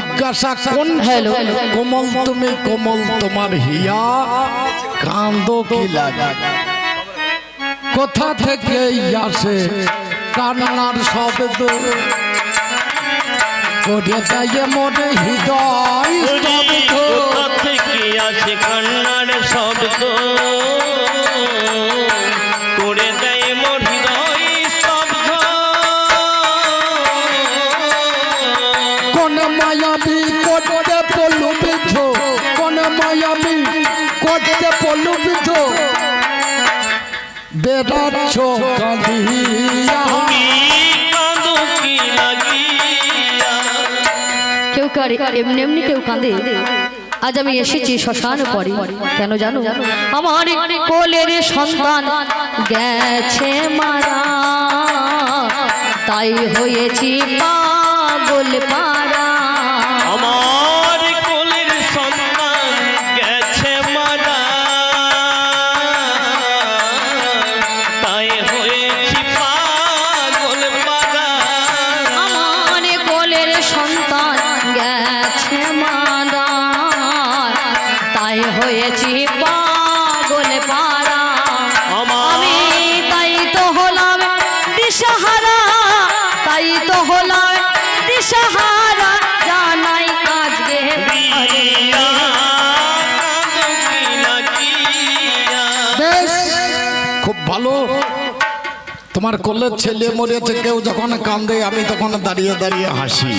জিজ্ঞাসা কোন হ্যালো। কোমল তুমি কোমল তোমার হিয়া কান্দ কি লাগে কোথা থেকে আসে কান্নার শব্দ করে দেয় মনে হৃদয় স্তব্ধ। কোথা থেকে আসে কান্নার শব্দ মায়াবী করতে পলু বিধ বেড়াচ্ছ কাঁদিয়া তুমি কাঁদো কি লাগিয়া? কেউ কারে এমনি এমনি কেউ কাঁদে। আজ আমি এসেছি শ্মশান পরে। কেন জানো? আমার কোলের সন্তান গেছে মারা। তাই হয়েছি পাগল পাড়া। তোমার কোলের ছেলে মরেছে, কেউ যখন কান্দে, আমি তখন দাঁড়িয়ে দাঁড়িয়ে হাসি।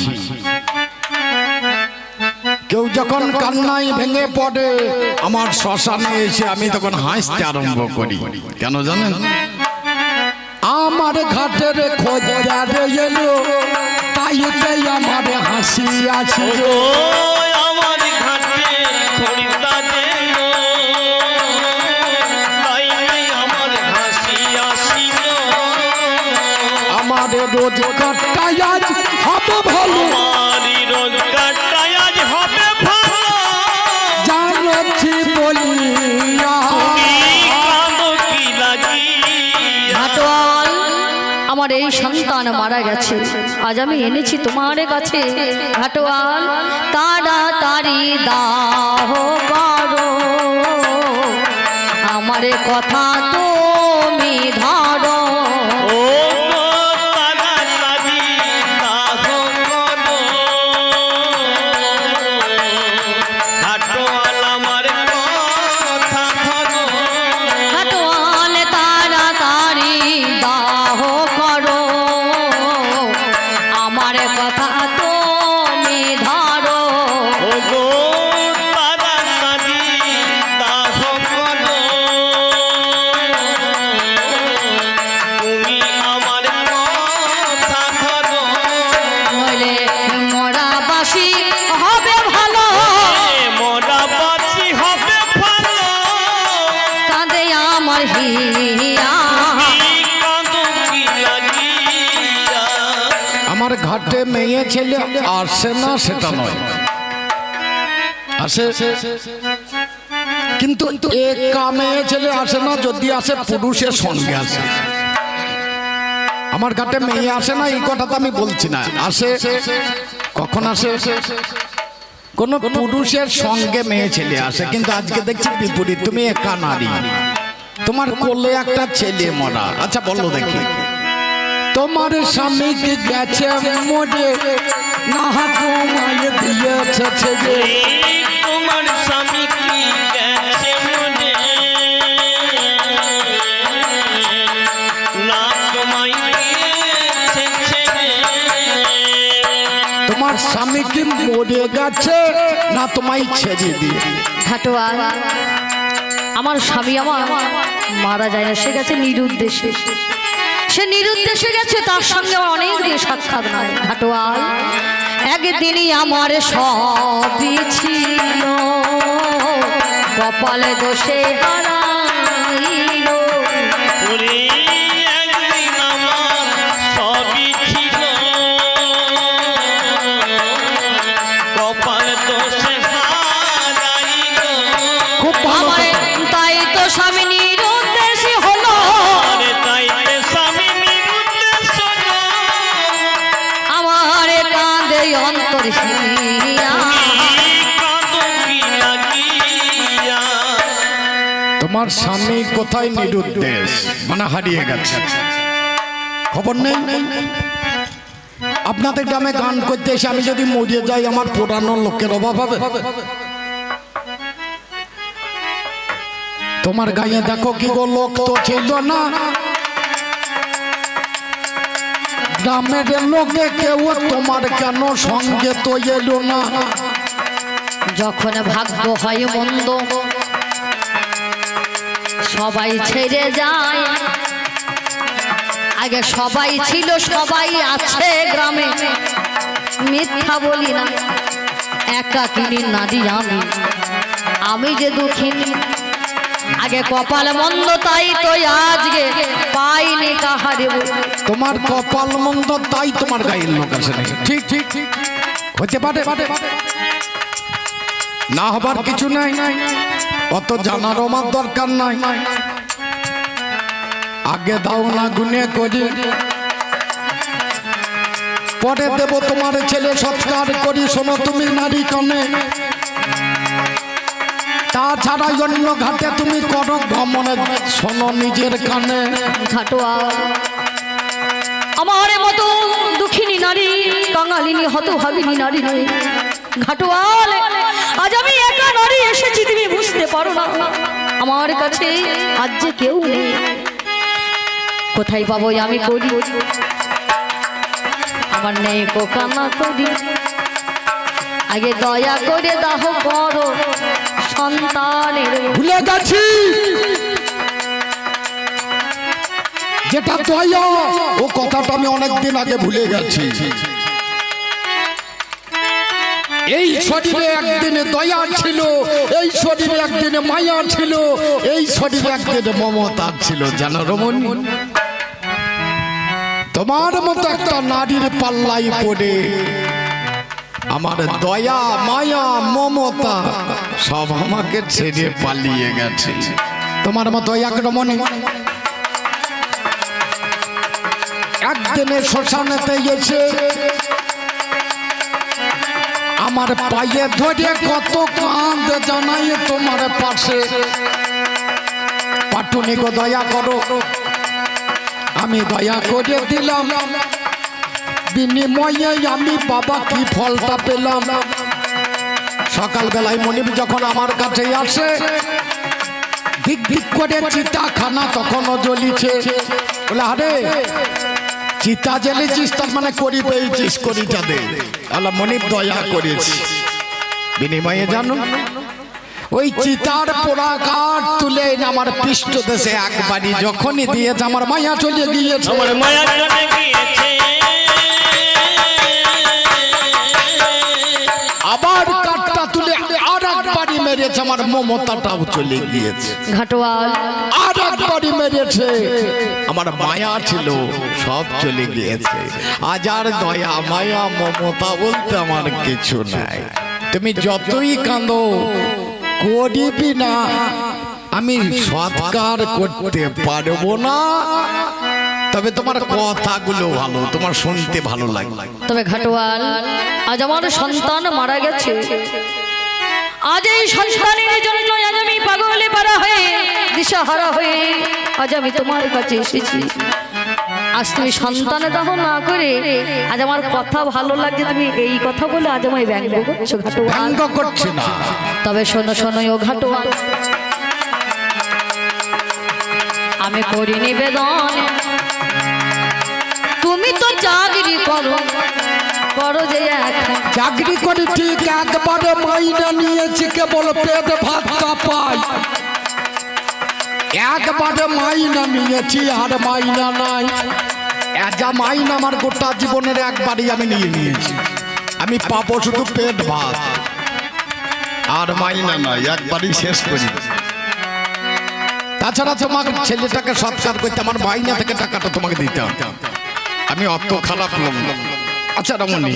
কেউ যখন কান্নাই ভেঙে পড়ে, আমার শ্মশানে এসে আমি তখন হাসতে আরম্ভ করি। কেন জানেন? আমার ঘাটের খোঁজারে এলো, তাইতে আমার হাসি আছে। আমার আজ হবে ভালো আমারই রোজগারটাই আজ হবে ভালো জানছি বলিয়া তুমি কাঁদো কি লাগিয়া ঘাটোয়াল আমার এই সন্তান মারা গেছে। আজ আমি এনেছি তোমার কাছে। ঘাটোয়াল তাড়াতাড়ি দাহ করো। আমার কথা তুমি আমার ঘাটে মেয়ে ছেলে আসে না সেটা নয়। আসে। কিন্তু একা মেয়ে ছেলে আসে না, যদি আসে পুরুষের সঙ্গে আসে। আমার ঘাটে মেয়ে আসে না, এই কথা তো আমি বলছি না। আসে। কখন আসে? কোন পুরুষের সঙ্গে মেয়ে ছেলে আসে, কিন্তু আজকে দেখছি বিপরীত, তুমি একা নারী। তোমার কোলে একটা ছেলে মরা। আচ্ছা বলো দেখি। তোমার স্বামী কি গেছে মরে না তোমায় দিয়েছে ছেলে তোমার স্বামী কি গেছে না তোমায় দিয়েছে। তোমার স্বামী কি মরে গেছে না তোমায় ছেড়ে দিয়ে ঘাটোয়াল আমার স্বামী আমার মারা যায় না, সে গেছে নিরুদ্দেশে। সে নিরুদ্দেশে গেছে, তার সঙ্গে আমার অনেক দিন সাক্ষাৎ নাই। ঘাটোয়াল, একদিনই আমার সবই ছিল, কপালে দোষে হারাইল। তোমার স্বামী কোথায় নিরুদ্দেশ মানে হারিয়ে গেছে। খবর নেই? আপনাদের গ্রামে গান করতে এসে আমি যদি মরিয়ে যাই, আমার পুরানো লোকের অভাব হবে? তোমার গায়ে দেখো কি গো লোক তো ছিল না। গ্রামের লোকে কেউ তোমার কেন সঙ্গে তো এলো না? যখন ভাগ্য হয় মন্দ সবাই ছেড়ে যায়। আগে সবাই ছিল, সবাই আছে গ্রামে। মিথ্যা বলি না। একাকিনী নারী আমি। আমি যে দুঃখিনী। আগে কপাল মন্দ, তাই তো আজকে পাইনি কাহারে তোমার কপাল মন্দ, তাই তোমার গায়ের লোক আছে ঠিক ঠিক ঠিক। হতে পারে। না হবার কিছু নাই নাই। অত জানার আমার দরকার নাই। আগে দাও না গুনে করি। পরে দেব তোমার ছেলে সৎকার করি, শোনো তুমি নারী কনে। তাছাড়া অন্য ঘাটে তুমি করো ভ্রমণে, শোনো নিজের কানে। আমার মতো দুঃখিনী নারী কাঙালিনী হত ভাবিনী নারী। ঘাটোয়াল, আজ আমি একা এসেছি তুমি বুঝতে পারো না। আমার কাছে আজ যে কেউ নেই। কোথায় পাবো আমি করি? আমার নেই কোকানা করি। আগে দয়া করে দাহ করো সন্তানের। ভুলে গেছি। যেটা দয়া, ও কথাটা আমি অনেকদিন আগে ভুলে গেছি। এই শরীরে একদিনে দয়া ছিল এই শরীরে একদিনে মায়া ছিল এই শরীরে একদিনে মমতা ছিল জানো রমন তোমার মতো একটা নারীর পাল্লাই পড়ে আমার দয়া মায়া মমতা সব আমাকে ছেড়ে পালিয়ে গেছে। তোমার মতো এক রমণী। একদিনে শ্মশানেতে গেছে আমার পায়ে ধরে কত কাঁদ জানাই তোমার পাশে। পাটুনি গো, দয়া করো। আমি দয়া করে দিলাম। বিনিময়ে আমি বাবা কি ফলটা পেলাম। সকালবেলায় মনিব যখন আমার কাছে আসে, দিক দিক করে চিতা খানা তখনও জ্বলিছে। বলে, আরে চিতা জ্বেলেছিস তার মানে করি পেয়েছিস করিটা দে। আল্লাহ মনিব দয়া করেছি বিনিময়ে জানো, ওই চিতার পোড়া কাঠ তুলে আমার পৃষ্ঠ দেশে একবারই যখনই দিয়েছে, আমার মায়া চলে গিয়েছে। আমার মায়া চলে গিয়েছে। আবার কাঠটা তুলে আর একবারই মেরেছে আমার মমতাটাও চলে গিয়েছে। ঘাটোয়াল আর একবারই মেরেছে আমার মায়া ছিল সব চলে গিয়েছে। আজ আর দয়া মায়া মমতা বলতে আমার কিছু নাই। তুমি যতই কাঁদো করিবি না। আমি সৎকার করতে পারব না। তবে তোমার কথাগুলো ভালো তোমার শুনতে ভালো লাগে। তবে ঘাটোয়াল আজ আমার সন্তান মারা গেছে। আজ এই সন্তানের জন্য আজ আমি পাগলে পারা হয়ে দিশাহারা হয়ে আজ আমি তোমার কাছে এসেছি। আজ তুমি সন্তান দাহ না করে আজ আমার কথা ভালো লাগছে তুমি এই কথা বলে আজ আমায় ব্যঙ্গ করছ ঘাটোয়াল। ব্যঙ্গ করছে না। তবে শোনো শোনো ও ঘাটোয়াল। আমি করি নিবেদন চাকরি করো করো যে চাকরি করে ঠিক একবারে মাইনা নিয়েছি, কেবল পেট ভাতটা পাই। একবারে মাইনা নিয়েছি, আর মাইনা নাই। যা মাইনা আমার গোটা জীবনের একবারই আমি নিয়ে নিয়েছি। আমি পাবো শুধু পেট ভাত। আর মাইনা নাই, একবারই শেষ করি। তাছাড়া তোমার ছেলেটাকে সৎকার করতে আমার মাইনা থেকে টাকাটা তোমাকে দিতে হবে। আমি অত খারাপ আচ্ছা রমনি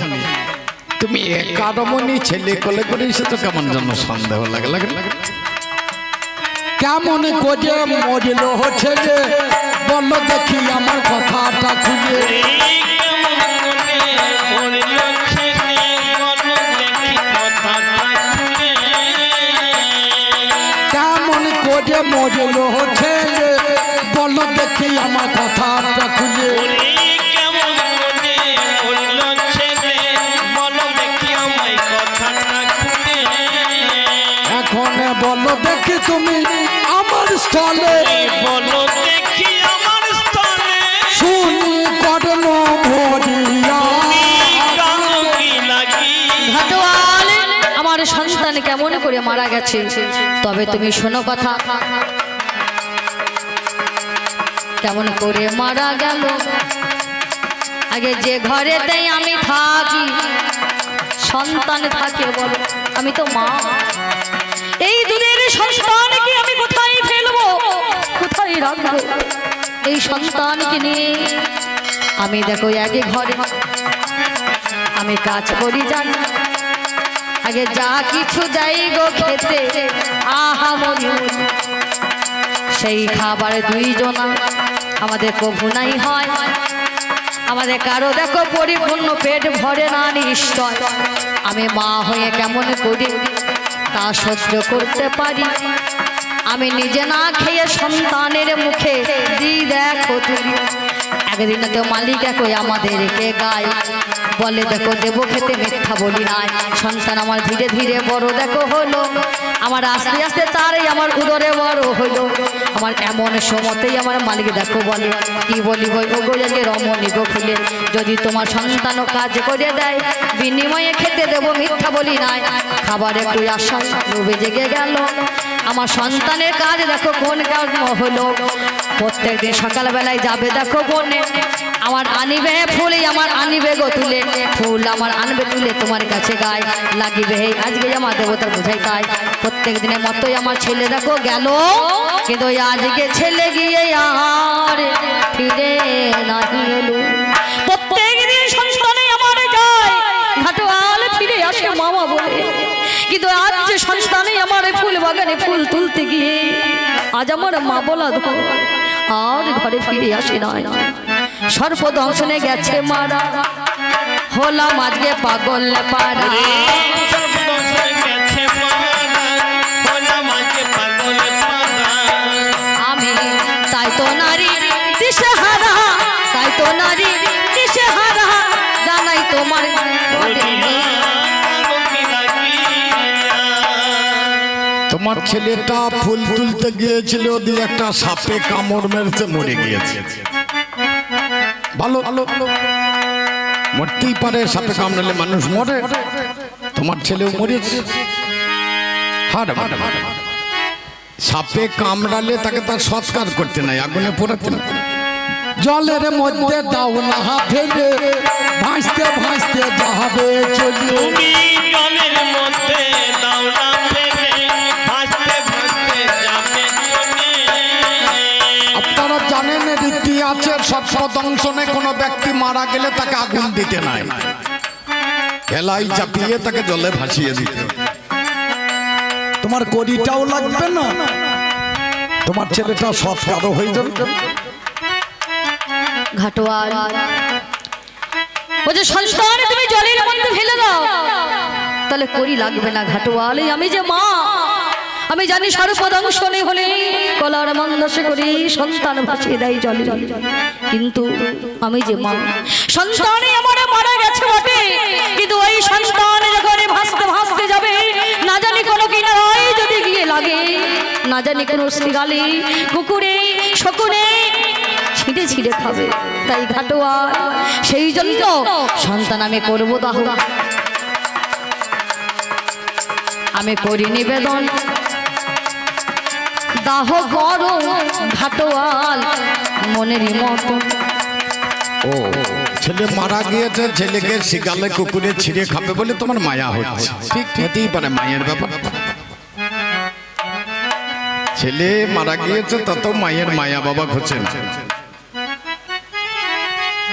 তুমি একা রমনি ছেলে কলে করে এসেছ, কেমন জন্য সন্দেহ লাগে লাগে কেমন করে মরিল হচ্ছে যে বল দেখি আমার কথাটা খুঁজে কেমন করে মরিল হচ্ছে যে বল দেখি আমার কথাটা খুঁজে বলো দেখি তুমি আমার স্থলে বলো দেখি আমার স্তনে শুনি কর্ণ ভরিয়া। আমার সন্তান কেমন করে মারা গেছে? তবে তুমি শোনো কথা। কেমন করে মারা গেল? আগে যে ঘরেতে আমি থাকি সন্তান থাকে বলো। আমি তো মা। এই দুধের সন্তানকে আমি কোথায় ফেলব? কোথায় রাখব? এই সন্তানকে নিয়ে আমি দেখো আগে ঘরে আমি কাজ করি জানি। আগে যা কিছু দেয় গো খেতে, আহা মরি। সেই খাবারে দুইজনা আমাদের কভু নাই হয়। আমাদের কারও দেখো পরিপূর্ণ পেট ভরে না নিশ্চয়। আমি মা হয়ে কেমন করি? তা সহ্য করতে পারি। আমি নিজে না খেয়ে সন্তানের মুখে দি দেখো তুমি। একদিন তো মালিক একই আমাদেরকে গায়। বলে দেখো দেবো খেতে মিথ্যা বলি নাই। সন্তান আমার ধীরে ধীরে বড় দেখো হলো। আমার আস্তে আস্তে তারই আমার উদরে বড় হলো। আমার এমন সময়তেই আমার মালিক দেখো বলে, কি বলি বই ও গোজাকে রমণী গো খুলে। যদি তোমার সন্তানও কাজ করে দেয়, বিনিময়ে খেতে দেবো মিথ্যা বলি নাই। খাবার একটু আশা ডুবে জেগে গেল। আমার সন্তানের কাজ দেখো কোন কর্ম হলো। প্রত্যেক দিন সকালবেলায় যাবে দেখো বনে। আমার আনিবে ফুলই আমার আনিবে গো তুলে। ফুল আমার আনবে তুলে তোমার কাছে গায়ে। লাগিবে হে আজকে আমার দেবতার বোঝাই তাই। প্রত্যেক দিনের মতোই আমার ছেলে দেখো গেল। কিন্তু আজকে ছেলে গিয়ে আর ফিরে নাহি এলো। কিন্তু আজ যে সন্তানে আমার ফুল বাগানে ফুল তুলতে গিয়ে আজ আমার মা বলা ধর আর ঘরে ফিরে আসে না সর্প দংশনে গেছে মারা হলাম আজকে পাগল পাড়া। আমি তাই তো নারী তাই তো নারী জানাই তোমার তোমার ছেলেটা ফুল তুলতে গিয়েছিল দিয়ে একটা সাপে কামড় মেরেছে মরে গিয়েছে। ভালো ভালো মরতেই পারে সাপে কামড়ালে মানুষ মরে। তোমার ছেলেও মরেছে সাপে কামড়ালে তাকে তার সৎকার করতে নাই আগুনে পোড়াতে না জলের মধ্যে দাও না ফেলে ভাসতে ভাসতে যাবে তুমি জলের মধ্যে দাওলা ফেলে রীতি আছে সৎসদংশনে কোনো ব্যক্তি মারা গেলে তাকে আগুন দিতে নাই। ভেলাই চাপিয়ে তাকে জলে ভাসিয়ে দিতে। তোমার কড়িটাও লাগবে না? তোমার ছেলেটা সৎকারও হয়ে যাবে? ঘাটোয়াল। ও যে সন্তান, তুমি জলের মধ্যে ফেলে দাও। তাহলে করি লাগবে না ঘাটোয়াল। আমি যে মা আমি জানি সর্বদংশনে হলে কলার মন্দসে করি সন্তান ভাসিয়ে দেয় জলে কিন্তু আমি যে মা সন্তানে আমার মারা গেছে বটে। কিন্তু ওই সন্তান যখন ভাসতে ভাসতে যাবে, না জানি কোনো কিনারায় যদি গিয়ে লাগে, না জানি কোনো শ্রীগালি কুকুরে শকুনে ছিঁড়ে ছিঁড়ে খাবে। তাই ঘাটোয়া, সেই জন্য সন্তান আমি করব দাহ আমি করি নিবেদন। দাহ করো ঘাটোয়াল মনের মতো। ও, ছেলে মারা গিয়েছে, ছেলেকে শিকালে কুকুরে ছিঁড়ে খাবে বলে তোমার মায়া হচ্ছে। ঠিক হতেই পারে মায়ের ব্যাপার। ছেলে মারা গিয়েছে তত মায়ের মায়া বাবা খুঁজছেন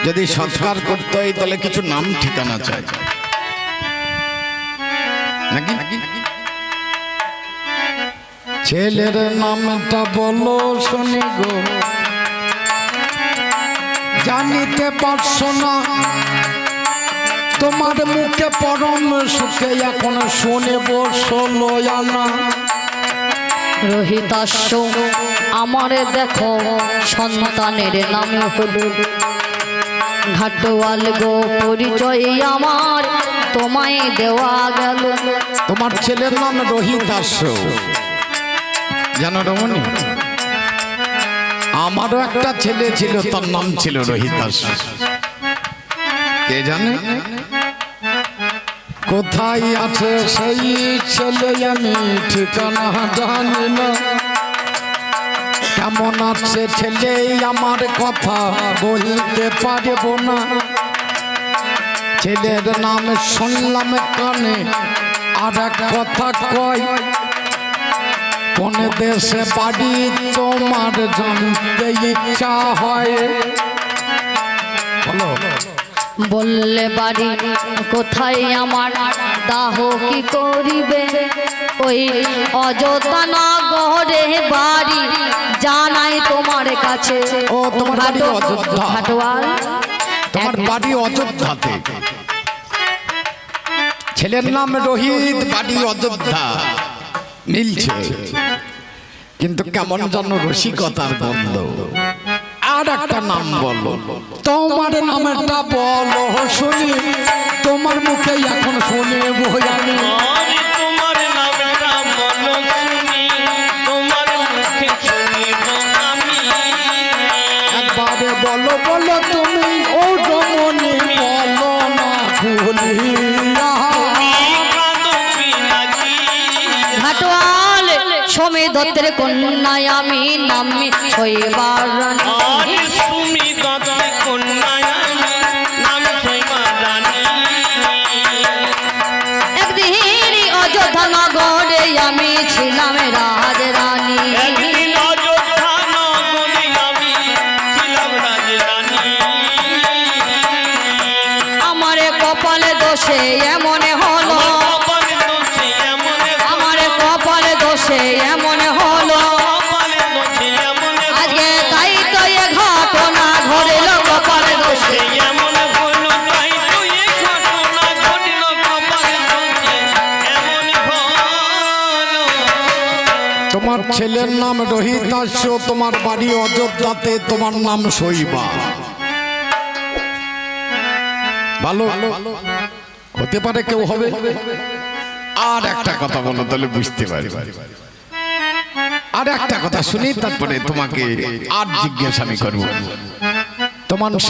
যদি সংস্কার করতে হয়, তাহলে কিছু নাম ঠিকানা চাই। নাকি নাকি? ছেলের নামটা বলো শুনি গো। জানিতে পারছ না তোমার মুখে পরম সুখে এখন শুনে বসল আনা রোহিতাস্য আমারে দেখো সন্তানের নাম হলো। ঘাটোয়াল গো পরিচয় আমার তোমায় দেওয়া গেল। তোমার ছেলের নাম রোহিতাস্য জানো রমণী? আমারও একটা ছেলে ছিল, তার নাম ছিল রোহিতাস্য কে জানে? কোথায় আছে সেই ছেলে আমি ঠিকানা জানি না। কেমন আছে ছেলে, আমার কথা বলতে পারব না। ছেলের নাম শুনলাম কানে, আর এক কথা কয় কোন দেশে বাড়ি তোমার জানতে ইচ্ছা হয়? বলো। বললে বাড়ি কোথায় আমার দাহ কি করিবে? ওই অযোধ্যা নগরে বাড়ি জানাই তোমার কাছে। ও, তোমার বাড়ি অযোধ্যা। তোমার বাড়ি অযোধ্যাতে। ছেলের নাম রোহিত বাড়ি অযোধ্যা। মিলছে। কিন্তু কেমন যেন রসিকতার গন্ধ। আর একটা নাম বলো। তোমার নামটা বলো শুনি। তোমার মুখে এখন শুনে বই আমি আরে তোমার নামটা বলো বলো বলো তুমি ও ঘাটোয়াল সমী দত্তের কন্যায় আমি নামি শৈবার তুমি কন্যায় নাম সইমা একদিন অযোধ্যা নগরে আমি ছিলাম রাজ রানী ছেলের নাম রোহিতাস্য তোমার বাড়ি অযোধ্যাতে, তোমার নাম শৈবা। ভালো? হতে পারে কেউ হবে। আর একটা কথা বলো, তাহলে বুঝতে পারি। আর একটা কথা শুনি, তারপরে তোমাকে আর জিজ্ঞাসা আমি করব। তোমার